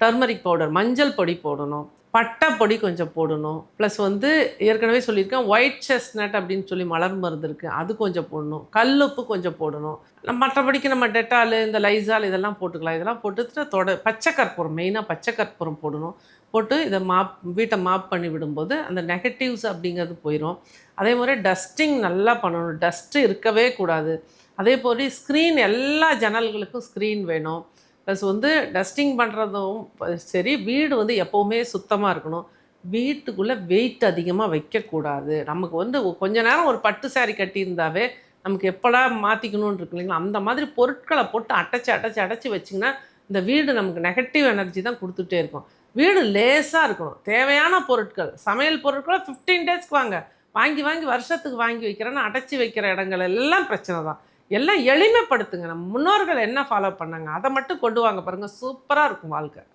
Turmeric powder மஞ்சள் பொடி போடணும் பட்டை பொடி கொஞ்சம் போடணும் ப்ளஸ் வந்து ஏற்கனவே சொல்லியிருக்கேன் ஒயிட் செஸ்னட் அப்படின்னு சொல்லி மலர் மருந்து இருக்குது அது கொஞ்சம் போடணும் கல்லுப்பு கொஞ்சம் போடணும். நம்ம மற்றபடிக்கு நம்ம டெட்டால் இந்த லைசால் இதெல்லாம் போட்டுக்கலாம். இதெல்லாம் போட்டுட்டு தொட பச்சை கற்பூரம் மெயினாக பச்சை கற்பூரம் போடணும். போட்டு இதை மாப் வீட்டை மாப் பண்ணி விடும்போது அந்த நெகட்டிவ்ஸ் அப்படிங்கிறது போயிடும் அதே மாதிரி டஸ்டிங் நல்லா பண்ணணும். டஸ்ட்டு இருக்கவே கூடாது. அதே போல் ஸ்க்ரீன் எல்லா ஜன்னல்களுக்கும் ஸ்க்ரீன் வேணும். ப்ளஸ் வந்து டஸ்டிங் பண்ணுறதும் சரி வீடு வந்து எப்போவுமே சுத்தமாக இருக்கணும். வீட்டுக்குள்ளே வெயிட் அதிகமாக வைக்கக்கூடாது. நமக்கு வந்து கொஞ்ச நேரம் ஒரு பட்டு சாரி கட்டியிருந்தாவே நமக்கு எப்படா மாற்றிக்கணும்னு இருக்கு இல்லைங்களா? அந்த மாதிரி பொருட்களை போட்டு அடைச்சி அடைச்சி அடைச்சி வச்சிங்கன்னா இந்த வீடு நமக்கு நெகட்டிவ் எனர்ஜி தான் கொடுத்துட்டே இருக்கும். வீடு லேசாக இருக்கணும். தேவையான பொருட்கள் சமையல் பொருட்களை ஃபிஃப்டீன் டேஸ்க்கு வாங்க. வாங்கி வாங்கி வருஷத்துக்கு வாங்கி வைக்கிறேன்னு அடைச்சி வைக்கிற இடங்கள் எல்லாம் பிரச்சனை தான். எல்லாம் எளிமைப்படுத்துங்க. நம்ம முன்னோர்கள் என்ன ஃபாலோ பண்ணாங்க? அதை மட்டும் கொண்டு வாங்க பாருங்கள் சூப்பராக இருக்கும் வாழ்க்கை.